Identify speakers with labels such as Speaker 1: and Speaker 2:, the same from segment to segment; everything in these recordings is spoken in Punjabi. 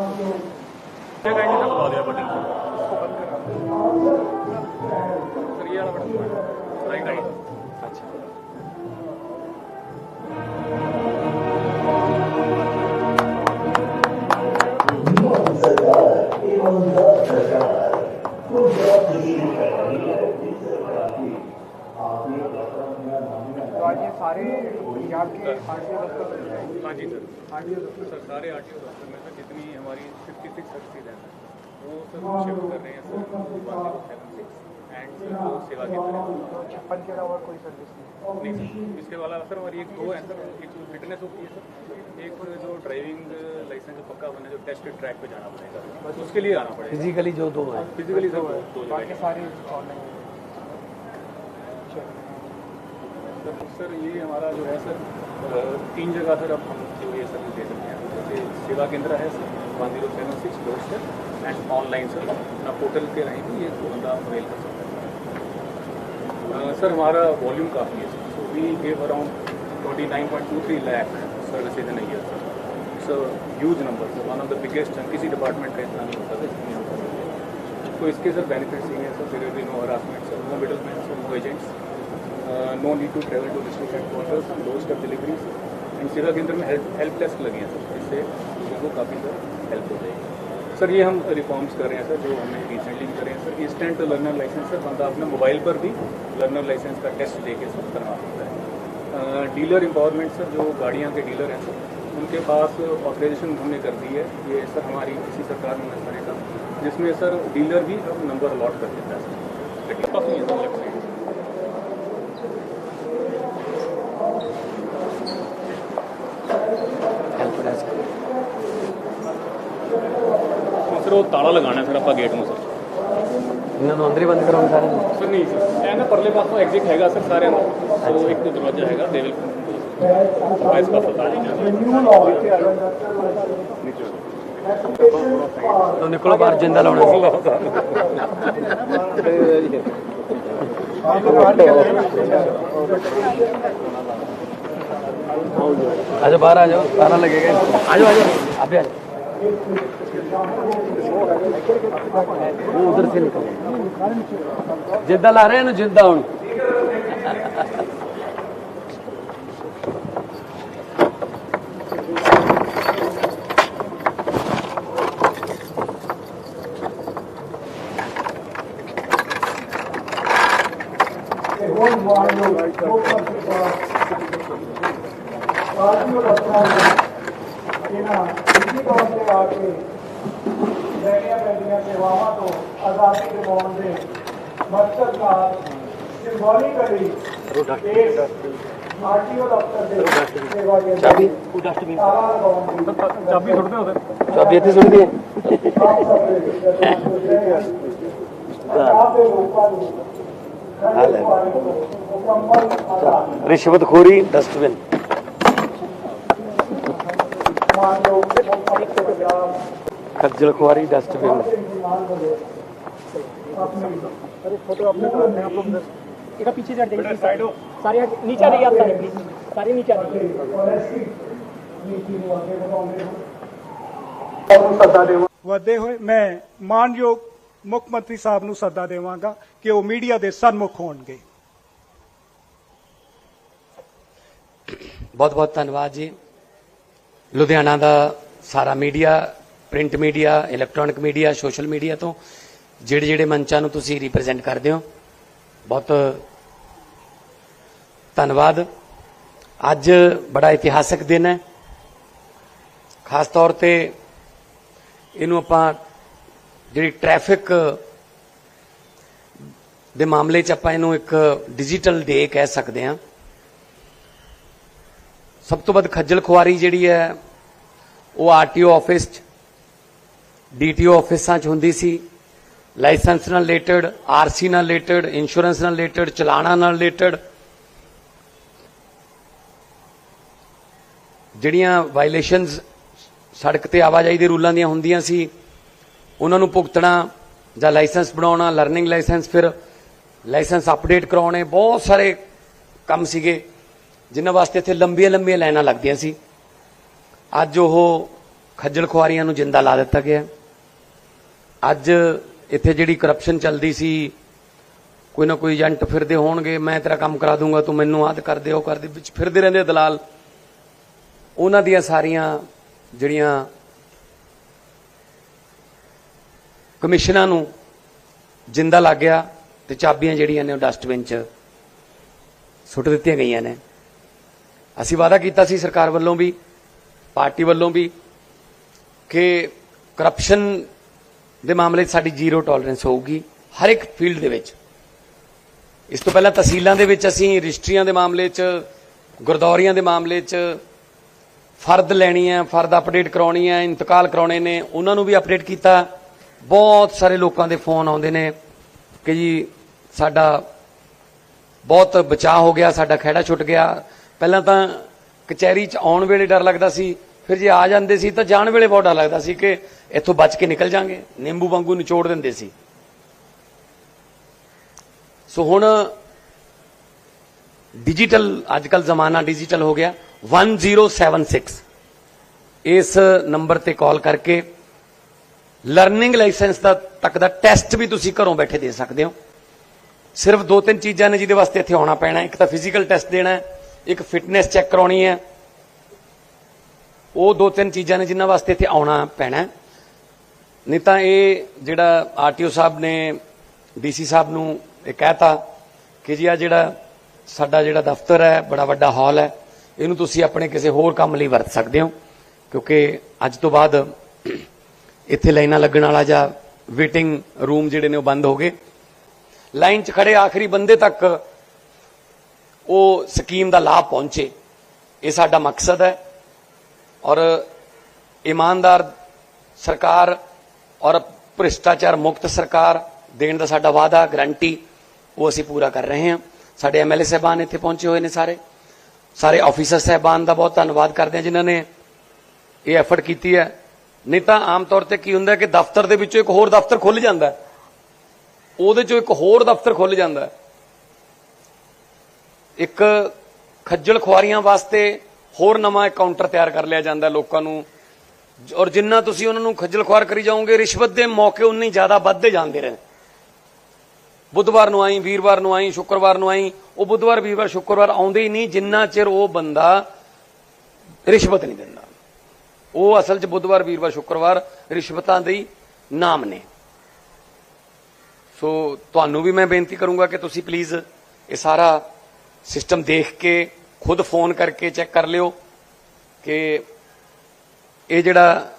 Speaker 1: हैं।
Speaker 2: हाँ जी सर।
Speaker 1: आरटीओ दफ्तर
Speaker 2: सर सारे आर टी ओ दफ्तर में सर जितनी हमारी फिफ्टी सिक्स हस्ती है वो सर शिफ्ट कर रहे हैं sir seven six and sir जो सेवा केंद्र है।
Speaker 1: छप्पन के अलावा और कोई सर्विस नहीं
Speaker 2: नहीं सर इसके वाला सर हमारी एक दो है सर एक फिटनेस होती है सर एक जो ड्राइविंग लाइसेंस जो पक्का बना जो टेस्ट ट्रैक पे जाना पड़ेगा बस उसके लिए आना पड़ेगा।
Speaker 3: फिजिकली जो दो है।
Speaker 2: फिजिकली सर दो
Speaker 1: बाकी सारे ऑनलाइन
Speaker 2: सर सर ये हमारा जो है सर तीन जगह सर अब हम ये सर्विस दे सकते हैं। जैसे सेवा केंद्र है sir one zero seven six door step and online sir. अपना पोर्टल के रहें भी ये बंदा अवेल कर सकता है। सर, हमारा वॉल्यूम काफ़ी है sir. So we gave around twenty nine point two three lakh services in year sir it's a huge number sir one of the biggest किसी डिपार्टमेंट का इतना नहीं होता सर जितनी हम तो इसके सर बेनिफिट्स ये हैं, sir. There be no harassment sir no middle man sir no agents no need to travel to district headquarters low step deliveries and सेवा केंद्र में हेल्प हेल्प डेस्क लगे हैं सर इससे लोगों को काफ़ी सर हेल्प हो जाएगी। सर ये हम रिफॉर्म्स कर रहे हैं सर जो हमने रिसेंटली करे हैं sir instant learner license sir बंदा अपने मोबाइल पर भी लर्नर लाइसेंस का टेस्ट दे के सर करवा सकता है। डीलर एम्पावरमेंट सर जो गाड़ियाँ के डीलर हैं सर उनके पास ऑथराइजेशन हमने कर दी है। ये सर हमारी किसी सरकार ने करेगा जिसमें सर डीलर भी अब नंबर अलॉट कर देता है सर ਸਰ ਉਹ ਤਾਲਾ ਲਗਾਣਾ ਸਰ ਆਪਾਂ ਗੇਟ ਨੂੰ ਸਰ।
Speaker 3: ਇਹਨਾਂ ਨੂੰ ਅੰਦਰੇ ਬੰਦ ਕਰਾਉਣਾ
Speaker 2: ਸਰ ਨਹੀਂ ਸਰ। ਇਹ ਨਾ ਪਰਲੇ ਪਾਸੋਂ ਐਗਜ਼ਿਟ ਹੈਗਾ ਸਰ ਸਾਰਿਆਂ ਦਾ। ਸੋ ਇੱਕ ਦਰਵਾਜ਼ਾ ਹੈਗਾ ਦੇ ਵਿਲ ਵਾਇਸ ਪਾਸੋਂ ਤਾਲਾ ਨਹੀਂ
Speaker 3: ਤੋਂ ਨਿਕਲੋ ਬਾਹਰ ਜਿੰਦਾ ਲਾਉਣਾ ਆਜੋ ਬਾਹਰ ਆਜੋ। ਤਾਲਾ ਲੱਗੇਗਾ ਆਜੋ ਆਜੋ। ਆਪੇ ਆਜੋ। वो उधर से निकलो जिद्दा ला रहे हैं ना जिद्दा हूं
Speaker 1: ਹੁਣ ਮਾਨ ਲੋ ਲੋਕਾਂ ਦੇ ਆਰਟੀਓ ਦਫ਼ਤਰਾਂ ਦੇ ਇਹਨਾਂ ਨਿੱਜੀ ਤੌਰ ਤੇ ਆ ਕੇ ਲੈਣੀਆਂ ਪੈਂਦੀਆਂ ਸੇਵਾਵਾਂ ਤੋਂ ਆਜ਼ਾਦੀ ਦਿਵਾਉਣ ਦੇ ਮਕਸਦ ਨਾਲ ਸਿੰਬੋਲਿਕਲੀ ਇਸ ਆਰਟੀਓ ਦਫ਼ਤਰ ਦੇ ਸੇਵਾ ਦੇ ਚਾਬੀ ਡਸਟਬਿਨ ਤਾਲਾ ਲਗਾਉਣ ਦੀ ਚਾਬੀ ਸੁੱਟਦੇ ਹੋ
Speaker 3: चाबी इतनी सुन दी
Speaker 1: ਆਪ ਸਭ ਦੇ ਪੰਜਾਬ ਦੇ ਲੋਕਾਂ ਨੂੰ ਖੜੇ ਪਾਣੀ ਤੋਂ ਮੁਕੰਮਲ ਆਜ਼ਾਦ
Speaker 3: रिश्वतखोरी डस्टबिन
Speaker 1: ਮਾਨ ਲੋ ਮੁੱਖ ਮੰਤਰੀ ਪੰਜਾਬ
Speaker 3: खज्जल खुआरी डस्टबिन
Speaker 1: अरे फोटो अपने करने आप लोग
Speaker 4: एक पीछे से हट जाइए साइड हो सारे हट- नीचे आ जाइए आप सारे प्लीज सारे नीचे आ जाइए
Speaker 1: ਵਧੇ ਹੋਏ ਮੈਂ ਮਾਨਯੋਗ ਮੁੱਖ ਮੰਤਰੀ ਸਾਹਿਬ ਨੂੰ ਸੱਦਾ ਦੇਵਾਂਗਾ ਕਿ ਉਹ ਮੀਡੀਆ ਦੇ ਸਨਮੁਖ ਹੋਣਗੇ
Speaker 3: ਬਹੁਤ ਬਹੁਤ ਧੰਨਵਾਦ ਜੀ ਲੁਧਿਆਣਾ ਦਾ ਸਾਰਾ media, print media, electronic media, social media ਤੋਂ ਜਿਹੜੇ ਜਿਹੜੇ ਮੰਚਾਂ ਨੂੰ ਤੁਸੀਂ ਰਿਪਰੈਜ਼ੈਂਟ ਕਰਦੇ ਹੋ। ਬਹੁਤ ਧੰਨਵਾਦ। ਅੱਜ ਬੜਾ ਇਤਿਹਾਸਕ ਦਿਨ ਹੈ। ਖਾਸ ਤੌਰ ਤੇ ਇਹਨੂੰ ਆਪਾਂ ਜਿਹੜੀ ਟ੍ਰੈਫਿਕ ਦੇ ਮਾਮਲੇ 'ਚ ਆਪਾਂ ਇਹਨੂੰ ਇੱਕ ਡਿਜੀਟਲ ਡੇ ਕਹਿ ਸਕਦੇ ਹਾਂ। ਸਭ ਤੋਂ ਵੱਧ ਖੱਜਲ ਖੁਆਰੀ ਜਿਹੜੀ ਹੈ ਉਹ ਆਰਟੀਓ ਆਫਿਸ 'ਚ, ਡੀਟੀਓ ਆਫਿਸਾਂ 'ਚ ਹੁੰਦੀ ਸੀ। ਲਾਇਸੈਂਸ ਨਾਲ ਰਿਲੇਟਡ, ਆਰਸੀ ਨਾਲ ਰਿਲੇਟਡ, ਇੰਸ਼ੋਰੈਂਸ ਨਾਲ ਰਿਲੇਟਡ, ਚਲਾਣਾ ਨਾਲ ਰਿਲੇਟਡ। ਜਿਹੜੀਆਂ ਵਾਇਲੇਸ਼ਨਸ ਸੜਕ ਤੇ ਆਵਾਜਾਈ ਦੇ ਰੂਲਾਂ ਦੀਆਂ ਹੁੰਦੀਆਂ ਸੀ, ਉਹਨਾਂ ਨੂੰ ਭੁਗਤਣਾ ਜਾਂ ਲਾਇਸੈਂਸ ਬਣਾਉਣਾ ਲਰਨਿੰਗ ਲਾਇਸੈਂਸ ਫਿਰ ਲਾਇਸੈਂਸ ਅਪਡੇਟ ਕਰਾਉਣੇ, ਬਹੁਤ ਸਾਰੇ ਕੰਮ ਸੀਗੇ, ਜਿਨ੍ਹਾਂ ਵਾਸਤੇ ਇੱਥੇ ਲੰਬੀਆਂ ਲੰਬੀਆਂ ਲਾਈਨਾਂ ਲੱਗਦੀਆਂ ਸੀ। ਅੱਜ ਉਹ ਖੱਜਲ ਖੁਆਰੀਆਂ ਨੂੰ ਜਿੰਦਾ ਲਾ ਦਿੱਤਾ ਗਿਆ। ਅੱਜ ਇੱਥੇ ਜਿਹੜੀ ਕਰਪਸ਼ਨ ਚੱਲਦੀ ਸੀ, ਕੋਈ ਨਾ ਕੋਈ ਏਜੰਟ ਫਿਰਦੇ ਹੋਣਗੇ, ਮੈਂ ਤੇਰਾ ਕੰਮ ਕਰਾ ਦੂੰਗਾ, ਤੂੰ ਮੈਨੂੰ ਆਦ ਕਰ ਦੇ, ਉਹ ਕਰ ਦੇ, ਵਿੱਚ ਫਿਰਦੇ ਰਹਿੰਦੇ ਦਲਾਲ। ਉਹਨਾਂ ਦੀਆਂ ਸਾਰੀਆਂ ਜਿਹੜੀਆਂ ਕਮਿਸ਼ਨਾਂ ਨੂੰ ਜਿੰਦਾ ਲੱਗ ਗਿਆ ਤੇ ਚਾਬੀਆਂ ਜਿਹੜੀਆਂ ਨੇ ਉਹ ਡਸਟਬਿਨ 'ਚ ਸੁੱਟ ਦਿੱਤੀਆਂ ਗਈਆਂ ਨੇ। ਅਸੀਂ ਵਾਅਦਾ ਕੀਤਾ ਸੀ ਸਰਕਾਰ ਵੱਲੋਂ ਵੀ ਪਾਰਟੀ ਵੱਲੋਂ ਵੀ ਕਿ ਕਰਪਸ਼ਨ ਦੇ ਮਾਮਲੇ 'ਚ ਸਾਡੀ ਜ਼ੀਰੋ ਟੋਲਰੈਂਸ ਹੋਊਗੀ ਹਰ ਇੱਕ ਫੀਲਡ ਦੇ ਵਿੱਚ। ਇਸ ਤੋਂ ਪਹਿਲਾਂ ਤਹਿਸੀਲਾਂ ਦੇ ਵਿੱਚ ਅਸੀਂ ਰਜਿਸਟਰੀਆਂ ਦੇ ਮਾਮਲੇ 'ਚ, ਗੁਰਦੌਰੀਆਂ ਦੇ ਮਾਮਲੇ 'ਚ ਫਰਦ ਲੈਣੀ ਹੈ, ਫਰਦ ਅਪਡੇਟ ਕਰਾਉਣੀ ਹੈ, ਇੰਤਕਾਲ ਕਰਾਉਣੇ ਨੇ, ਉਹਨਾਂ ਨੂੰ ਵੀ ਅਪਡੇਟ ਕੀਤਾ। ਬਹੁਤ ਸਾਰੇ ਲੋਕਾਂ ਦੇ ਫੋਨ ਆਉਂਦੇ ਨੇ ਕਿ ਜੀ ਸਾਡਾ ਬਹੁਤ ਬਚਾਅ ਹੋ ਗਿਆ, ਸਾਡਾ ਖਹਿੜਾ ਛੁੱਟ ਗਿਆ। ਪਹਿਲਾਂ ਤਾਂ ਕਚਹਿਰੀ 'ਚ ਆਉਣ ਵੇਲੇ ਡਰ ਲੱਗਦਾ ਸੀ। ਫਿਰ ਜੇ ਆ ਜਾਂਦੇ ਸੀ ਤਾਂ ਜਾਣ ਵੇਲੇ ਬਹੁਤ ਡਰ ਲੱਗਦਾ ਸੀ ਕਿ ਇੱਥੋਂ ਬਚ ਕੇ ਨਿਕਲ ਜਾਾਂਗੇ। ਨਿੰਬੂ ਵਾਂਗੂ ਨਿਚੋੜ ਦਿੰਦੇ ਸੀ। ਸੋ ਹੁਣ ਡਿਜੀਟਲ ਅੱਜਕੱਲ ਜ਼ਮਾਨਾ ਡਿਜੀਟਲ ਹੋ ਗਿਆ। 1076 ਇਸ ਨੰਬਰ ਤੇ ਕਾਲ ਕਰਕੇ ਲਰਨਿੰਗ ਲਾਇਸੈਂਸ ਦਾ ਤੱਕ ਦਾ ਟੈਸਟ ਵੀ ਤੁਸੀਂ ਘਰੋਂ ਬੈਠੇ ਦੇ ਸਕਦੇ ਹੋ। ਸਿਰਫ ਦੋ ਤਿੰਨ ਚੀਜ਼ਾਂ ਨੇ ਜਿਹਦੇ ਵਾਸਤੇ ਇੱਥੇ ਆਉਣਾ ਪੈਣਾ ਇੱਕ ਤਾਂ ਫਿਜ਼ੀਕਲ ਟੈਸਟ ਦੇਣਾ ਹੈ, ਇੱਕ ਫਿਟਨੈਸ ਚੈੱਕ ਕਰਾਉਣੀ ਹੈ। ਉਹ ਦੋ ਤਿੰਨ ਚੀਜ਼ਾਂ ਨੇ ਜਿਨ੍ਹਾਂ ਵਾਸਤੇ ਇੱਥੇ ਆਉਣਾ ਪੈਣਾ ਨਹੀਂ ਤਾਂ ਇਹ ਜਿਹੜਾ ਆਰਟੀਓ ਸਾਹਿਬ ਨੇ, ਡੀਸੀ ਸਾਹਿਬ ਨੂੰ ਇਹ ਕਹਿਤਾ ਕਿ ਜੀ ਆ ਜਿਹੜਾ ਸਾਡਾ ਜਿਹੜਾ ਦਫ਼ਤਰ ਹੈ, ਬੜਾ ਵੱਡਾ ਹਾਲ ਹੈ, ਇਹਨੂੰ ਤੁਸੀਂ ਆਪਣੇ ਕਿਸੇ ਹੋਰ ਕੰਮ ਲਈ ਵਰਤ ਸਕਦੇ ਹੋ, ਕਿਉਂਕਿ ਅੱਜ ਤੋਂ ਬਾਅਦ ਇੱਥੇ ਲਾਈਨਾਂ ਲੱਗਣ ਵਾਲਾ ਜਾਂ ਵੇਟਿੰਗ ਰੂਮ ਜਿਹੜੇ ਨੇ ਉਹ ਬੰਦ ਹੋ ਗਏ। ਲਾਈਨ 'ਚ ਖੜੇ ਆਖਰੀ ਬੰਦੇ ਤੱਕ ਉਹ ਸਕੀਮ ਦਾ ਲਾਭ ਪਹੁੰਚੇ। ਇਹ ਸਾਡਾ ਮਕਸਦ ਹੈ। ਔਰ ਇਮਾਨਦਾਰ ਸਰਕਾਰ ਔਰ ਭ੍ਰਿਸ਼ਟਾਚਾਰ ਮੁਕਤ ਸਰਕਾਰ ਦੇਣ ਦਾ ਸਾਡਾ ਵਾਅਦਾ ਗਰੰਟੀ ਉਹ ਅਸੀਂ ਪੂਰਾ ਕਰ ਰਹੇ ਹਾਂ। ਸਾਡੇ ਐਮਐਲਏ ਸਾਹਿਬਾਨ ਇੱਥੇ ਪਹੁੰਚੇ ਹੋਏ ਨੇ ਸਾਰੇ। ਸਾਰੇ ਆਫੀਸਰ ਸਾਹਿਬਾਨ ਦਾ ਬਹੁਤ ਧੰਨਵਾਦ ਕਰਦੇ ਹਾਂ ਜਿਨ੍ਹਾਂ ਨੇ ਇਹ ਐਫਰਟ ਕੀਤੀ ਹੈ। ਨਹੀਂ ਤਾਂ ਆਮ ਤੌਰ ਤੇ ਕੀ ਹੁੰਦਾ ਕਿ ਦਫ਼ਤਰ ਦੇ ਵਿੱਚੋਂ ਇੱਕ ਹੋਰ ਦਫ਼ਤਰ ਖੁੱਲ ਜਾਂਦਾ ਉਹਦੇ ਚੋਂ ਇੱਕ ਹੋਰ ਦਫ਼ਤਰ ਖੁੱਲ ਜਾਂਦਾ ਇੱਕ ਖੱਜਲ ਖੁਆਰੀਆਂ ਵਾਸਤੇ ਹੋਰ ਨਵਾਂ ਕਾਊਂਟਰ ਤਿਆਰ ਕਰ ਲਿਆ ਜਾਂਦਾ ਲੋਕਾਂ ਨੂੰ। ਔਰ ਜਿੰਨਾ ਤੁਸੀਂ ਉਹਨਾਂ ਨੂੰ ਖੱਜਲ ਖੁਆਰ ਕਰੀ ਜਾਓਗੇ, ਰਿਸ਼ਵਤ ਦੇ ਮੌਕੇ ਉਨੇ ਜ਼ਿਆਦਾ ਵੱਧਦੇ ਜਾਂਦੇ ਰਹੇ। ਬੁੱਧਵਾਰ ਨੂੰ ਆਈ, ਵੀਰਵਾਰ ਨੂੰ ਆਈ, ਸ਼ੁੱਕਰਵਾਰ ਨੂੰ ਆਈ, ਉਹ ਬੁੱਧਵਾਰ, ਵੀਰਵਾਰ, ਸ਼ੁੱਕਰਵਾਰ ਆਉਂਦੇ ਹੀ ਨਹੀਂ, ਜਿੰਨਾ ਚਿਰ ਉਹ ਬੰਦਾ ਰਿਸ਼ਵਤ ਨਹੀਂ ਦਿੰਦਾ। ਉਹ ਅਸਲ 'ਚ ਬੁੱਧਵਾਰ, ਵੀਰਵਾਰ, ਸ਼ੁੱਕਰਵਾਰ ਰਿਸ਼ਵਤਾਂ ਦੇ ਨਾਮ ਨੇ। ਸੋ ਤੁਹਾਨੂੰ ਵੀ ਮੈਂ ਬੇਨਤੀ ਕਰੂੰਗਾ ਕਿ ਤੁਸੀਂ ਪਲੀਜ਼ ਇਹ ਸਾਰਾ ਸਿਸਟਮ ਦੇਖ ਕੇ ਖੁਦ ਫੋਨ ਕਰਕੇ ਚੈੱਕ ਕਰ ਲਿਓ ਕਿ ਇਹ ਜਿਹੜਾ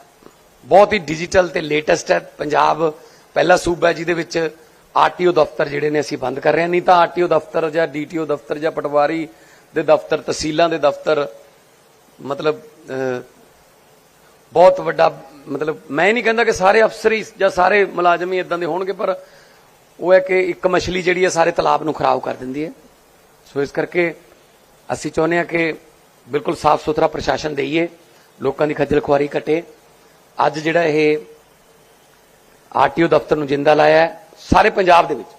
Speaker 3: ਬਹੁਤ ਹੀ ਡਿਜੀਟਲ ਤੇ ਲੇਟੈਸਟ ਹੈ, ਪੰਜਾਬ ਪਹਿਲਾ ਸੂਬਾ ਹੈ ਜਿਹਦੇ ਵਿੱਚ ਆਰਟੀਓ ਦਫ਼ਤਰ ਜਿਹੜੇ ਨੇ ਅਸੀਂ ਬੰਦ ਕਰ ਰਹੇ ਹਾਂ। ਨਹੀਂ ਤਾਂ ਆਰਟੀਓ ਦਫ਼ਤਰ ਜਾਂ ਡੀਟੀਓ ਦਫ਼ਤਰ ਜਾਂ ਪਟਵਾਰੀ ਦੇ ਦਫ਼ਤਰ, ਤਹਿਸੀਲਾਂ ਦੇ ਦਫ਼ਤਰ, ਮਤਲਬ ਬਹੁਤ ਵੱਡਾ, ਮਤਲਬ, ਮੈਂ ਨਹੀਂ ਕਹਿੰਦਾ ਕਿ ਸਾਰੇ ਅਫਸਰ ਹੀ ਜਾਂ ਸਾਰੇ ਮੁਲਾਜ਼ਮ ਹੀ ਇਦਾਂ ਦੇ ਹੋਣਗੇ, ਪਰ ਉਹ ਹੈ ਕਿ ਇੱਕ ਮਛਲੀ ਜਿਹੜੀ ਹੈ ਸਾਰੇ ਤਲਾਬ ਨੂੰ ਖਰਾਬ ਕਰ ਦਿੰਦੀ ਹੈ। ਸੋ ਇਸ ਕਰਕੇ ਅਸੀਂ ਚਾਹੁੰਦੇ ਹਾਂ ਕਿ ਬਿਲਕੁਲ ਸਾਫ਼ ਸੁਥਰਾ ਪ੍ਰਸ਼ਾਸਨ ਦੇਈਏ, ਲੋਕਾਂ ਦੀ ਖੱਜਲ ਖੁਆਰੀ ਘਟੇ। ਅੱਜ ਜਿਹੜਾ ਇਹ ਆਰਟੀਓ ਦਫ਼ਤਰ ਨੂੰ ਜਿੰਦਾ ਲਾਇਆ ਸਾਰੇ ਪੰਜਾਬ ਦੇ ਵਿੱਚ,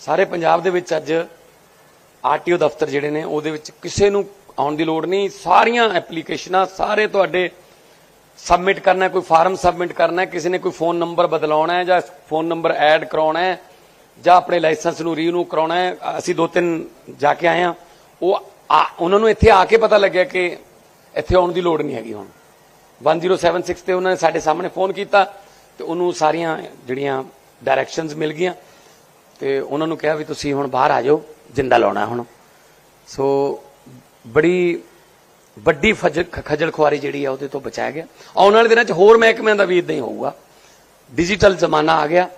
Speaker 3: ਸਾਰੇ ਪੰਜਾਬ ਦੇ ਵਿੱਚ ਅੱਜ ਆਰਟੀਓ ਦਫ਼ਤਰ ਜਿਹੜੇ ਨੇ, ਉਹਦੇ ਵਿੱਚ ਕਿਸੇ ਨੂੰ ਆਉਣ ਦੀ ਲੋੜ ਨਹੀਂ। ਸਾਰੀਆਂ ਐਪਲੀਕੇਸ਼ਨਾਂ ਸਾਰੇ ਤੁਹਾਡੇ ਸਬਮਿਟ ਕਰਨਾ ਕੋਈ ਫਾਰਮ ਸਬਮਿਟ ਕਰਨਾ ਕਿਸੇ ਨੇ ਕੋਈ ਫੋਨ ਨੰਬਰ ਬਦਲਾਉਣਾ ਹੈ ਜਾਂ ਫੋਨ ਨੰਬਰ ਐਡ ਕਰਾਉਣਾ ਹੈ ਜਾਂ ਆਪਣੇ ਲਾਇਸੈਂਸ ਨੂੰ ਰੀਨਿਊ ਕਰਾਉਣਾ ਹੈ। ਅਸੀਂ ਦੋ ਤਿੰਨ ਜਾ ਕੇ ਆਏ ਹਾਂ। ਉਹ ਆ- ਉਹਨਾਂ ਨੂੰ ਇੱਥੇ ਆ ਕੇ ਪਤਾ ਲੱਗਿਆ ਕਿ ਇੱਥੇ ਆਉਣ ਦੀ ਲੋੜ ਨਹੀਂ ਹੈਗੀ ਹੁਣ। 1076 ਤੇ ਉਹਨਾਂ ਨੇ ਸਾਡੇ ਸਾਹਮਣੇ ਫੋਨ ਕੀਤਾ ਤੇ ਉਹਨੂੰ ਸਾਰੀਆਂ ਜਿਹੜੀਆਂ ਡਾਇਰੈਕਸ਼ਨਸ ਮਿਲ ਗਈਆਂ ਤੇ ਉਹਨਾਂ ਨੂੰ ਕਿਹਾ ਵੀ ਤੁਸੀਂ ਹੁਣ ਬਾਹਰ ਆ ਜਾਓ, ਜਿੰਦਾ ਲਾਉਣਾ ਹੁਣ। ਸੋ ਬੜੀ, ਵੱਡੀ ਫਜ- ਖੱਜਲ ਖੁਆਰੀ ਜਿਹੜੀ ਆ ਉਹਦੇ ਤੋਂ ਬਚਾਇਆ ਗਿਆ। ਆਉਣ ਵਾਲੇ ਦਿਨਾਂ 'ਚ ਹੋਰ ਮਹਿਕਮਿਆਂ ਦਾ ਵੀ ਇਦਾਂ ਹੀ ਹੋਊਗਾ। ਡਿਜੀਟਲ ਜ਼ਮਾਨਾ ਆ ਗਿਆ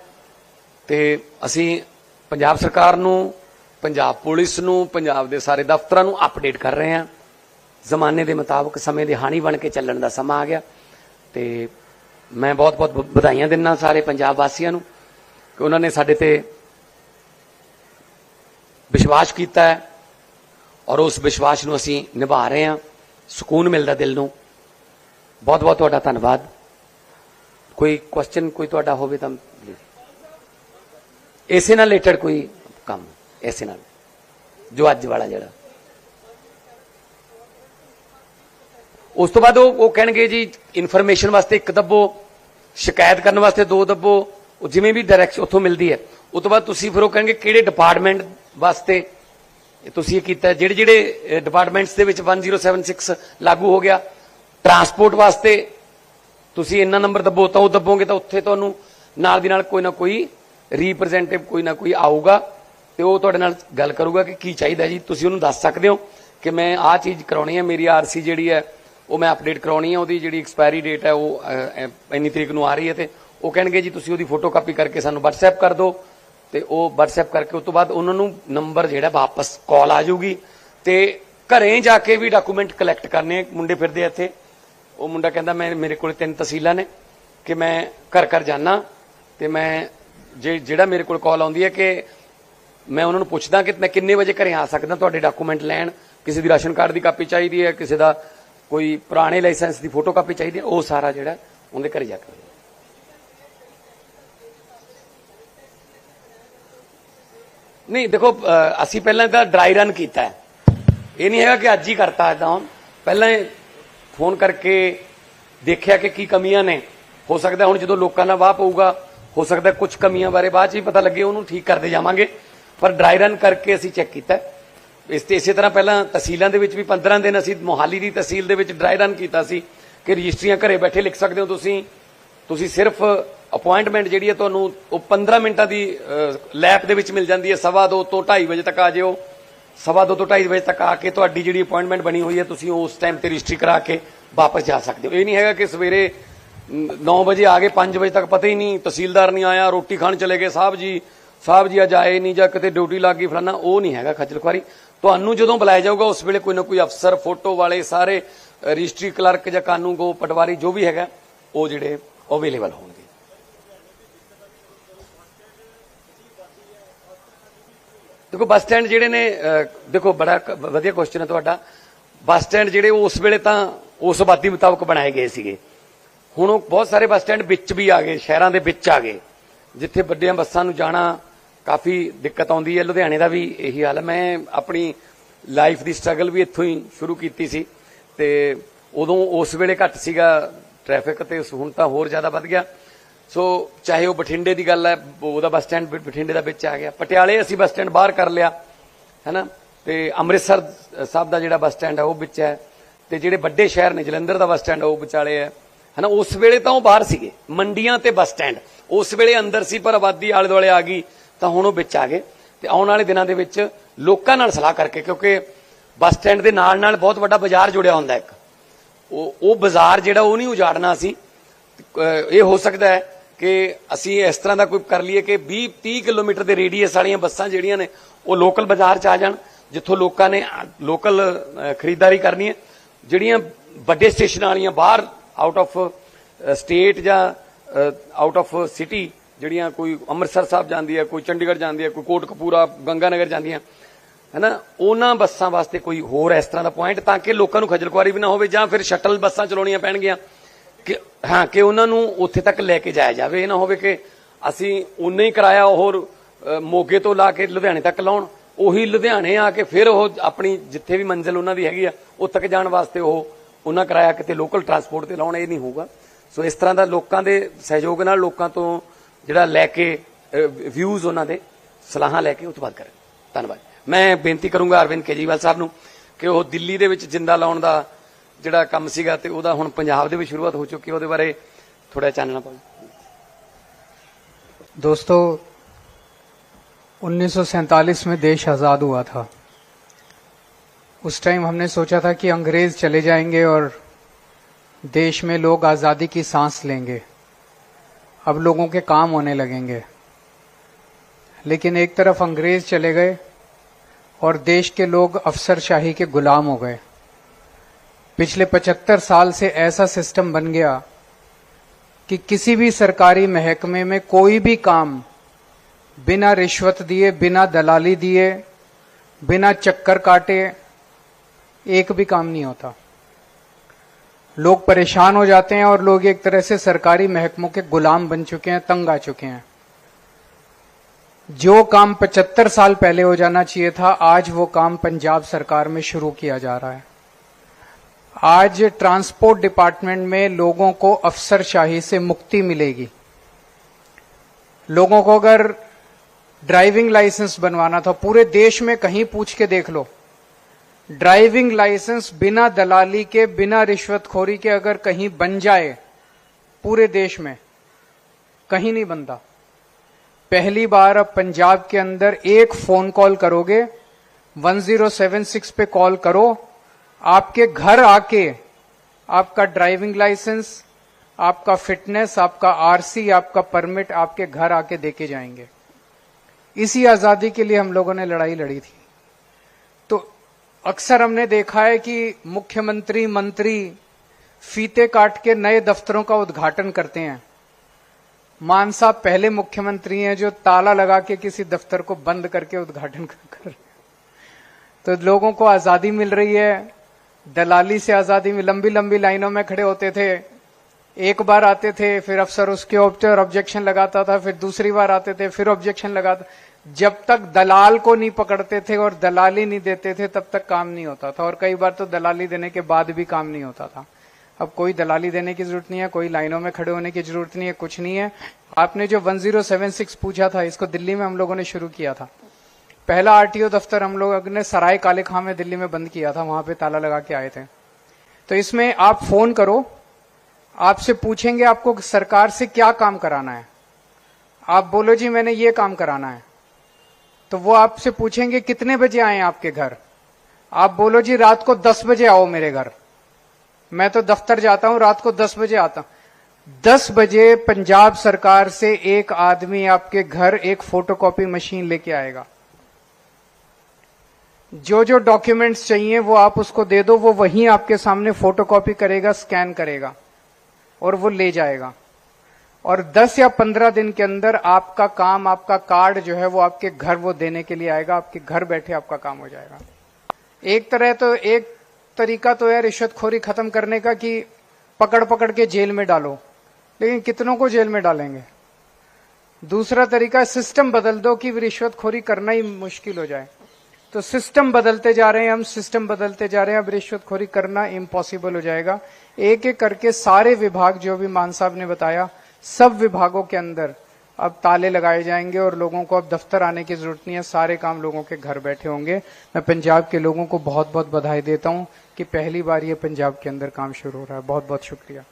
Speaker 3: ਤੇ ਅਸੀਂ ਪੰਜਾਬ ਸਰਕਾਰ ਨੂੰ ਪੰਜਾਬ ਪੁਲਿਸ ਨੂੰ, ਪੰਜਾਬ ਦੇ ਸਾਰੇ ਦਫ਼ਤਰਾਂ ਨੂੰ ਅਪਡੇਟ ਕਰ ਰਹੇ ਹਾਂ। ਜ਼ਮਾਨੇ ਦੇ ਮੁਤਾਬਕ ਸਮੇਂ ਦੇ ਹਾਣੀ ਬਣ ਕੇ ਚੱਲਣ ਦਾ ਸਮਾਂ ਆ ਗਿਆ। ਤੇ ਮੈਂ ਬਹੁਤ-ਬਹੁਤ ਵਧਾਈਆਂ ਦਿੰਦਾ ਸਾਰੇ ਪੰਜਾਬ ਵਾਸੀਆਂ ਨੂੰ ਕਿ ਉਹਨਾਂ ਨੇ ਸਾਡੇ ਤੇ ਵਿਸ਼ਵਾਸ ਕੀਤਾ ਹੈ ਔਰ ਉਸ ਵਿਸ਼ਵਾਸ ਨੂੰ ਅਸੀਂ ਨਿਭਾ ਰਹੇ ਹਾਂ। ਸਕੂਨ ਮਿਲਦਾ ਦਿਲ ਨੂੰ। ਬਹੁਤ ਬਹੁਤ ਤੁਹਾਡਾ ਧੰਨਵਾਦ। ਕੋਈ ਕੁਐਸਚਨ ਕੋਈ ਤੁਹਾਡਾ ਹੋਵੇ ਤਾਂ ਇਸੇ ਨਾਲ ਰਿਲੇਟਡ ਕੋਈ ਇਸੇ ਨਾਲ। ਜੋ ਅੱਜ ਵਾਲਾ ਜਿਹੜਾ। ਉਸ ਤੋਂ ਬਾਅਦ ਉਹ ਉਹ ਕਹਿਣਗੇ ਜੀ ਇਨਫੋਰਮੇਸ਼ਨ ਵਾਸਤੇ ਇੱਕ ਦੱਬੋ, ਸ਼ਿਕਾਇਤ ਕਰਨ ਵਾਸਤੇ ਦੋ ਦੱਬੋ, ਉਹ ਜਿਵੇਂ ਵੀ ਡਾਇਰੈਕਸ਼ਨ ਉੱਥੋਂ ਮਿਲਦੀ ਹੈ। ਉਸ ਤੋਂ ਬਾਅਦ ਤੁਸੀਂ ਫਿਰ ਉਹ ਕਹਿਣਗੇ ਕਿਹੜੇ ਡਿਪਾਰਟਮੈਂਟ ਵਾਸਤੇ ਤੁਸੀਂ ਇਹ ਕੀਤਾ ਜਿਹੜੇ ਜਿਹੜੇ ਡਿਪਾਰਟਮੈਂਟਸ ਦੇ ਵਿੱਚ 1076 ਲਾਗੂ ਹੋ ਗਿਆ ਟਰਾਂਸਪੋਰਟ ਵਾਸਤੇ ਤੁਸੀਂ ਇੰਨਾ ਨੰਬਰ ਦੱਬੋ, ਤਾਂ ਉਹ ਦੱਬੋਗੇ ਤਾਂ ਉੱਥੇ ਤੁਹਾਨੂੰ ਨਾਲ ਦੀ ਨਾਲ ਕੋਈ ਨਾ ਕੋਈ ਰਿਪਰੈਜ਼ੈਂਟੇਟਿਵ ਕੋਈ ਨਾ ਕੋਈ ਆਊਗਾ। ਤੇ ਉਹ ਤੁਹਾਡੇ ਨਾਲ ਗੱਲ ਕਰੂਗਾ ਕਿ ਕੀ ਚਾਹੀਦਾ ਜੀ। ਤੁਸੀਂ ਉਹਨੂੰ ਦੱਸ ਸਕਦੇ ਹੋ ਕਿ ਮੈਂ ਆਹ ਚੀਜ਼ ਕਰਾਉਣੀ ਹੈ, ਮੇਰੀ ਆਰਸੀ ਜਿਹੜੀ ਹੈ, ਉਹ ਮੈਂ ਅਪਡੇਟ ਕਰਾਉਣੀ ਹੈ, ਉਹਦੀ ਜਿਹੜੀ ਐਕਸਪਾਇਰੀ ਡੇਟ ਹੈ, ਉਹ ਇੰਨੀ ਤਰੀਕ ਨੂੰ ਆ ਰਹੀ ਹੈ ਤੇ ਉਹ ਕਹਿਣਗੇ ਜੀ, ਤੁਸੀਂ ਉਹਦੀ ਫੋਟੋ ਕਾਪੀ ਕਰਕੇ ਸਾਨੂੰ WhatsApp ਕਰ ਦਿਓ ਤੇ ਉਹ WhatsApp ਕਰਕੇ ਉਸ ਤੋਂ ਬਾਅਦ ਉਹਨਾਂ ਨੂੰ ਨੰਬਰ ਜਿਹੜਾ ਵਾਪਸ ਕਾਲ ਆ ਜਾਊਗੀ ਤੇ ਘਰੇ ਜਾ ਕੇ ਵੀ ਡਾਕੂਮੈਂਟ ਕਲੈਕਟ ਕਰਨੇ ਮੁੰਡੇ ਫਿਰਦੇ ਇੱਥੇ। ਉਹ ਮੁੰਡਾ ਕਹਿੰਦਾ, ਮੈਂ, ਮੇਰੇ ਕੋਲ ਤਿੰਨ ਤਹਿਸੀਲਾਂ ਨੇ ਕਿ ਮੈਂ ਘਰ ਘਰ ਜਾਣਾ ਤੇ ਮੈਂ, ਜੇ, ਜਿਹੜਾ ਮੇਰੇ ਕੋਲ ਕਾਲ ਆਉਂਦੀ ਹੈ ਕਿ ਮੈਂ ਉਹਨਾਂ ਨੂੰ ਪੁੱਛਦਾ ਕਿ ਮੈਂ ਕਿੰਨੇ ਵਜੇ ਘਰੇ ਆ ਸਕਦਾ, ਤੁਹਾਡੇ ਡਾਕੂਮੈਂਟ ਲੈਣ? ਕਿਸੇ ਦੀ ਰਾਸ਼ਨ ਕਾਰਡ ਦੀ ਕਾਪੀ ਚਾਹੀਦੀ ਹੈ, ਕਿਸੇ ਦਾ ਕੋਈ ਪੁਰਾਣੇ ਲਾਇਸੈਂਸ ਦੀ ਫੋਟੋ ਕਾਪੀ ਚਾਹੀਦੀ ਹੈ, ਉਹ ਸਾਰਾ ਜਿਹੜਾ ਉਹਦੇ ਘਰੇ ਜਾ ਕੇ ਨਹੀਂ, ਦੇਖੋ ਅਸੀਂ ਪਹਿਲਾਂ ਤਾਂ ਡਰਾਈ ਰਨ ਕੀਤਾ ਹੈ। ਇਹ ਨਹੀਂ ਹੈਗਾ ਕਿ ਅੱਜ ਹੀ ਕਰਤਾ ਇਦਾਂ ਹੁਣ। ਪਹਿਲਾਂ ਫੋਨ ਕਰਕੇ ਦੇਖਿਆ ਕਿ ਕੀ ਕਮੀਆਂ ਨੇ। ਹੋ ਸਕਦਾ ਹੁਣ ਜਦੋਂ ਲੋਕਾਂ ਨਾਲ ਵਾਹ ਪਊਗਾ, ਹੋ ਸਕਦਾ ਕੁਝ ਕਮੀਆਂ ਬਾਰੇ ਬਾਅਦ ਚ ਹੀ ਪਤਾ ਲੱਗੇ, ਉਹਨੂੰ ਠੀਕ ਕਰਦੇ ਜਾਵਾਂਗੇ। ਪਰ ਡਰਾਈ ਰਨ ਕਰਕੇ ਅਸੀਂ ਚੈੱਕ ਕੀਤਾ। ਇਸ ਤੇ ਇਸੇ ਤਰ੍ਹਾਂ ਪਹਿਲਾਂ ਤਹਿਸੀਲਾਂ ਦੇ ਵਿੱਚ ਵੀ 15 ਦਿਨ ਅਸੀਂ ਮੋਹਾਲੀ ਦੀ ਤਹਿਸੀਲ ਦੇ ਵਿੱਚ ਡਰਾਈ ਰਨ ਕੀਤਾ ਸੀ ਕਿ ਰਜਿਸਟਰੀਆਂ ਘਰੇ ਬੈਠੇ ਲਿਖ ਸਕਦੇ ਹੋ ਤੁਸੀਂ। ਤੁਸੀਂ ਸਿਰਫ ਅਪਾਇੰਟਮੈਂਟ ਜਿਹੜੀ ਹੈ ਤੁਹਾਨੂੰ ਉਹ 15 ਮਿੰਟਾਂ ਦੀ ਲੈਪ ਦੇ ਵਿੱਚ ਮਿਲ ਜਾਂਦੀ ਹੈ। ਸਵਾ ਦੋ ਤੋਂ 2:30 ਵਜੇ ਤੱਕ ਆ ਜਿਓ। ਸਵਾ ਦੋ ਤੋਂ 2:30 ਵਜੇ ਤੱਕ ਆ ਕੇ ਤੁਹਾਡੀ ਜਿਹੜੀ ਅਪਾਇੰਟਮੈਂਟ ਬਣੀ ਹੋਈ ਹੈ, ਤੁਸੀਂ ਉਸ ਟਾਈਮ ਤੇ ਰਜਿਸਟਰੀ ਕਰਾ ਕੇ ਵਾਪਸ ਜਾ ਸਕਦੇ ਹੋ। ਇਹ ਨਹੀਂ ਹੈਗਾ ਕਿ ਸਵੇਰੇ 9 ਵਜੇ ਆ ਗਏ 5 ਵਜੇ ਤੱਕ ਪਤਾ ਹੀ ਨਹੀਂ, ਤਹਿਸੀਲਦਾਰ ਨਹੀਂ ਆਇਆ, ਰੋਟੀ ਖਾਣ ਚਲੇ ਗਏ। ਸਾਹਿਬ ਜੀ ਸਾਹਿਬ ਜੀ ਅੱਜ ਆਏ ਨਹੀਂ ਜਾਂ ਕਿਤੇ ਡਿਊਟੀ ਲੱਗ ਗਈ ਫਲਾਣਾ ਉਹ ਨਹੀਂ ਹੈਗਾ ਖੱਜਲ ਖੁਆਰੀ। ਤੁਹਾਨੂੰ ਜਦੋਂ ਬੁਲਾਇਆ ਜਾਊਗਾ, ਉਸ ਵੇਲੇ ਕੋਈ ਨਾ ਕੋਈ ਅਫਸਰ, ਫੋਟੋ ਵਾਲੇ, ਸਾਰੇ ਰਜਿਸਟਰੀ ਕਲਰਕ ਜਾਂ ਕਾਨੂੰਗੋ ਪਟਵਾਰੀ ਜੋ ਵੀ ਹੈਗਾ, ਉਹ ਜਿਹੜੇ ਅਵੇਲੇਬਲ ਹੋਣਗੇ। ਦੇਖੋ, ਬੱਸ ਸਟੈਂਡ ਜਿਹੜੇ ਨੇ ਦੇਖੋ, ਬੜਾ ਵਧੀਆ ਕੁਐਸਚਨ ਹੈ ਤੁਹਾਡਾ। ਬੱਸ ਸਟੈਂਡ ਜਿਹੜੇ ਉਸ ਵੇਲੇ ਤਾਂ ਉਸ ਆਬਾਦੀ ਮੁਤਾਬਕ ਬਣਾਏ ਗਏ ਸੀਗੇ। ਹੁਣ ਉਹ ਬਹੁਤ ਸਾਰੇ ਬੱਸ ਸਟੈਂਡ ਵਿੱਚ ਵੀ ਆ ਗਏ, ਸ਼ਹਿਰਾਂ ਦੇ ਵਿੱਚ ਆ ਗਏ। ਜਿੱਥੇ ਵੱਡੀਆਂ ਬੱਸਾਂ ਨੂੰ ਜਾਣਾ ਕਾਫੀ ਦਿੱਕਤ ਆਉਂਦੀ ਹੈ। ਲੁਧਿਆਣੇ ਦਾ ਵੀ ਇਹੀ ਹਾਲ ਹੈ। ਮੈਂ ਆਪਣੀ ਲਾਈਫ ਦੀ ਸਟਰਗਲ ਵੀ ਇੱਥੋਂ ਹੀ ਸ਼ੁਰੂ ਕੀਤੀ ਸੀ ਤੇ ਉਦੋਂ ਉਸ ਵੇਲੇ ਘੱਟ ਸੀਗਾ ਟ੍ਰੈਫਿਕ ਤੇ ਹੁਣ ਤਾਂ ਹੋਰ ਜ਼ਿਆਦਾ ਵੱਧ ਗਿਆ। ਸੋ ਚਾਹੇ ਉਹ ਬਠਿੰਡੇ ਦੀ ਗੱਲ ਹੈ, ਉਹਦਾ ਬੱਸ ਸਟੈਂਡ ਬਠਿੰਡੇ ਦਾ ਵਿੱਚ ਆ ਗਿਆ। ਪਟਿਆਲੇ ਅਸੀਂ ਬੱਸ ਸਟੈਂਡ ਬਾਹਰ ਕਰ ਲਿਆ ਹੈਨਾ ਤੇ ਅੰਮ੍ਰਿਤਸਰ ਸਾਹਿਬ ਦਾ ਜਿਹੜਾ ਬੱਸ ਸਟੈਂਡ ਹੈ ਉਹ ਵਿੱਚ ਹੈ। ਤੇ ਜਿਹੜੇ ਵੱਡੇ ਸ਼ਹਿਰ ਨੇ, ਜਲੰਧਰ ਦਾ ਬੱਸ ਸਟੈਂਡ ਉਹ ਵਿਚਾਲੇ ਹੈ। ਹੈਨਾ ਉਸ ਵੇਲੇ ਤਾਂ ਉਹ ਬਾਹਰ ਸੀਗੇ। ਮੰਡੀਆਂ ਤੇ ਬੱਸ ਸਟੈਂਡ ਉਸ ਵੇਲੇ ਅੰਦਰ ਸੀ, ਪਰ ਆਬਾਦੀ ਆਲੇ ਦੁਆਲੇ ਆ ਗਈ। ਤਾਂ ਹੁਣ ਉਹ ਵਿੱਚ ਆ ਗਏ ਤੇ ਆਉਣ ਵਾਲੇ ਦਿਨਾਂ ਦੇ ਵਿੱਚ ਲੋਕਾਂ ਨਾਲ ਸਲਾਹ ਕਰਕੇ, ਕਿਉਂਕਿ ਬੱਸ ਸਟੈਂਡ ਦੇ ਨਾਲ ਨਾਲ ਬਹੁਤ ਵੱਡਾ ਬਾਜ਼ਾਰ ਜੁੜਿਆ ਹੁੰਦਾ ਇੱਕ। ਉਹ ਉਹ ਬਾਜ਼ਾਰ ਜਿਹੜਾ ਉਹ ਨਹੀਂ ਉਜਾੜਨਾ ਅਸੀਂ ਇਹ ਹੋ ਸਕਦਾ ਹੈ ਕਿ ਅਸੀਂ ਇਸ ਤਰ੍ਹਾਂ ਦਾ ਕੋਈ ਕਰ ਲਈਏ ਕਿ 20 30 ਕਿਲੋਮੀਟਰ ਦੇ ਰੇਡੀਅਸ ਵਾਲੀਆਂ ਬੱਸਾਂ ਜਿਹੜੀਆਂ ਨੇ, ਉਹ ਲੋਕਲ ਬਾਜ਼ਾਰ ਚ ਆ ਜਾਣ, ਜਿੱਥੋਂ ਲੋਕਾਂ ਨੇ ਲੋਕਲ ਖਰੀਦਦਾਰੀ ਕਰਨੀ ਹੈ। ਜਿਹੜੀਆਂ ਵੱਡੇ ਸਟੇਸ਼ਨਾਂ ਵਾਲੀਆਂ ਬਾਹਰ ਆਊਟ ਆਫ ਸਟੇਟ ਜਾਂ ਆਊਟ ਆਫ ਸਿਟੀ ਜਿਹੜੀਆਂ ਕੋਈ ਅੰਮ੍ਰਿਤਸਰ ਸਾਹਿਬ ਜਾਂਦੀ ਹੈ, ਕੋਈ ਚੰਡੀਗੜ੍ਹ ਜਾਂਦੀ ਹੈ, ਕੋਈ ਕੋਟਕਪੂਰਾ ਗੰਗਾਨਗਰ ਜਾਂਦੀਆਂ, ਹੈਨਾ? ਉਹਨਾਂ ਬੱਸਾਂ ਵਾਸਤੇ ਕੋਈ ਹੋਰ ਇਸ ਤਰ੍ਹਾਂ ਦਾ ਪੁਆਇੰਟ ਤਾਂ ਕਿ ਲੋਕਾਂ ਨੂੰ ਖੱਜਲ ਖੁਆਰੀ ਵੀ ਨਾ ਹੋਵੇ ਜਾਂ ਫਿਰ ਸ਼ਟਲ ਬੱਸਾਂ ਚਲਾਉਣੀਆਂ ਪੈਣਗੀਆਂ। ਕਿ, ਹਾਂ, ਕਿ ਉਹਨਾਂ ਨੂੰ ਉੱਥੇ ਤੱਕ ਲੈ ਕੇ ਜਾਇਆ ਜਾਵੇ। ਇਹ ਨਾ ਹੋਵੇ ਕਿ ਅਸੀਂ ਉਨਾ ਹੀ ਕਿਰਾਇਆ ਹੋਰ ਮੋਗੇ ਤੋਂ ਲਾ ਕੇ ਲੁਧਿਆਣੇ ਤੱਕ ਲਾਉਣ। ਉਹੀ ਲੁਧਿਆਣੇ ਆ ਕੇ ਫਿਰ ਉਹ ਆਪਣੀ ਜਿੱਥੇ ਵੀ ਮੰਜ਼ਿਲ ਉਹਨਾਂ ਦੀ ਹੈਗੀ ਆ, ਉਹ ਤੱਕ ਜਾਣ ਵਾਸਤੇ ਉਹ ਉਹਨਾਂ ਕਿਰਾਇਆ ਕਿਤੇ ਲੋਕਲ ਟਰਾਂਸਪੋਰਟ ਤੇ ਲਾਉਣ, ਇਹ ਨਹੀਂ ਹੋਊਗਾ। ਸੋ ਇਸ ਤਰ੍ਹਾਂ ਦਾ ਲੋਕਾਂ ਦੇ ਸਹਿਯੋਗ ਨਾਲ ਲੋਕਾਂ ਤੋਂ ਜਿਹੜਾ ਲੈ ਕੇ ਵਿਊਜ਼ ਉਹਨਾਂ ਦੇ ਸਲਾਹਾਂ ਲੈ ਕੇ ਉਹ ਤੋਂ ਬਾਅਦ ਕਰਾਂ ਧੰਨਵਾਦ ਮੈਂ ਬੇਨਤੀ ਕਰੂੰਗਾ ਅਰਵਿੰਦ ਕੇਜਰੀਵਾਲ ਸਾਹਿਬ ਨੂੰ ਕਿ ਉਹ ਦਿੱਲੀ ਦੇ ਵਿੱਚ ਜਿੰਦਾ ਲਾਉਣ ਦਾ ਜਿਹੜਾ ਕੰਮ ਸੀਗਾ ਤੇ ਉਹਦਾ ਹੁਣ ਪੰਜਾਬ ਦੇ ਵਿੱਚ ਸ਼ੁਰੂਆਤ ਹੋ ਚੁੱਕੀ ਹੈ ਉਹਦੇ ਬਾਰੇ ਥੋੜਾ ਚਾਨਣਾ ਪਾਓ
Speaker 5: दोस्तों 1947 में देश आजाद हुआ था उस टाइम हमने सोचा था कि अंग्रेज चले जाएंगे और देश में लोग आजादी की सांस लेंगे अब लोगों के काम होने लगेंगे। लेकिन एक तरफ़ अंग्रेज़ चले गए और देश के लोग अफसरशाही के गुलाम हो गए। पिछले 75 साल से ऐसा सिस्टम बन गया कि किसी भी सरकारी महकमे में कोई भी काम बिना रिश्वत दिए, बिना दलाली दिए, बिना चक्कर काटे, एक भी काम नहीं होता। लोग परेशान हो जाते हैं और लोग एक तरह से सरकारी महकमों के गुलाम बन चुके हैं, तंग आ चुके हैं। जो काम 75 साल पहले हो जाना चाहिए था, आज वो काम पंजाब सरकार में शुरू किया जा रहा है। आज ट्रांसपोर्ट डिपार्टमेंट में लोगों को अफसरशाही से मुक्ति मिलेगी। लोगों को अगर ड्राइविंग लाइसेंस बनवाना था, पूरे देश में कहीं पूछ के देख लो। ड्राइविंग लाइसेंस बिना दलाली के, बिना रिश्वतखोरी के अगर कहीं बन जाए पूरे देश में, कहीं नहीं बनता। पहली बार अब पंजाब के अंदर एक फ़ोन कॉल करोगे 1076 पे कॉल करो, आपके घर आके आपका ड्राइविंग लाइसेंस, आपका फिटनेस, आपका आरसी, आपका परमिट आपके घर आके देके जाएँगे। इसी आज़ादी के लिए हम लोगों ने लड़ाई लड़ी थी। अक्सर हमने देखा है कि मुख्यमंत्री मंत्री फीते काट के नए दफ्तरों का उद्घाटन करते हैं। मान साहब पहले मुख्यमंत्री हैं जो ताला लगा के किसी दफ्तर को बंद करके उद्घाटन कर रहे तो लोगों को आज़ादी मिल रही है, दलाली से आज़ादी में लंबी लंबी लाइनों में खड़े होते थे। एक बार आते थे, फिर अफसर उसके ऊपर ऑब्जेक्शन लगाता था, फिर दूसरी बार आते थे, फिर ऑब्जेक्शन लगाता जब तक दलाल को नहीं पकड़ते थे और दलाली नहीं देते थे, तब तक काम नहीं होता था। और कई बार तो दलाली देने के बाद भी काम नहीं होता था। अब कोई दलाली देने की ज़रूरत नहीं है, कोई लाइनों में खड़े होने की ज़रूरत नहीं है, कुछ नहीं है। आपने जो 1076 पूछा था, इसको दिल्ली में हम लोगों ने शुरू किया था। पहला आरटीओ दफ्तर हम लोग ने सराय काले खां में दिल्ली में बंद किया था, वहाँ पे ताला लगा के आए थे। तो इसमें आप फ़ोन करो आपसे पूछेंगे आपको सरकार से क्या काम कराना है। आप बोलो जी, मैंने ये काम कराना है। तो वो आपसे पूछेंगे, कितने बजे आए आपके घर? आप बोलो जी, रात को दस बजे आओ मेरे घर। मैं तो दफ्तर जाता हूँ, रात को दस बजे आता हूँ। दस बजे पंजाब सरकार से एक आदमी आपके घर एक फोटोकॉपी मशीन लेके आएगा। जो जो डॉक्यूमेंट्स चाहिए, वो आप उसको दे दो, वो वहीं आपके सामने फोटोकॉपी करेगा स्कैन करेगा। और वो ले जाएगा। और 10 या 15 दिन के अंदर आपका काम, आपका कार्ड जो है वो आपके घर वो देने के लिए आएगा, आपके घर बैठे आपका काम हो जाएगा। एक तरह तो एक तरीका तो है रिश्वतखोरी खत्म करने का कि पकड़ पकड़ के जेल में डालो, लेकिन कितनों को जेल में डालेंगे? दूसरा तरीका, सिस्टम बदल दो कि रिश्वतखोरी करना ही मुश्किल हो जाए। तो सिस्टम बदलते जा रहे हैं, हम सिस्टम बदलते जा रहे हैं। अब रिश्वतखोरी करना इम्पॉसिबल हो जाएगा। एक एक करके सारे विभाग, जो भी मान साहब ने बताया, सब विभागों के अंदर अब ताले लगाए जाएँगे और लोगों को अब दफ्तर आने की ज़रूरत नहीं है। सारे काम लोगों के घर बैठे होंगे। मैं पंजाब के लोगों को बहुत बहुत बधाई देता हूँ कि पहली बार ये पंजाब के अंदर काम शुरू हो रहा है। बहुत बहुत शुक्रिया।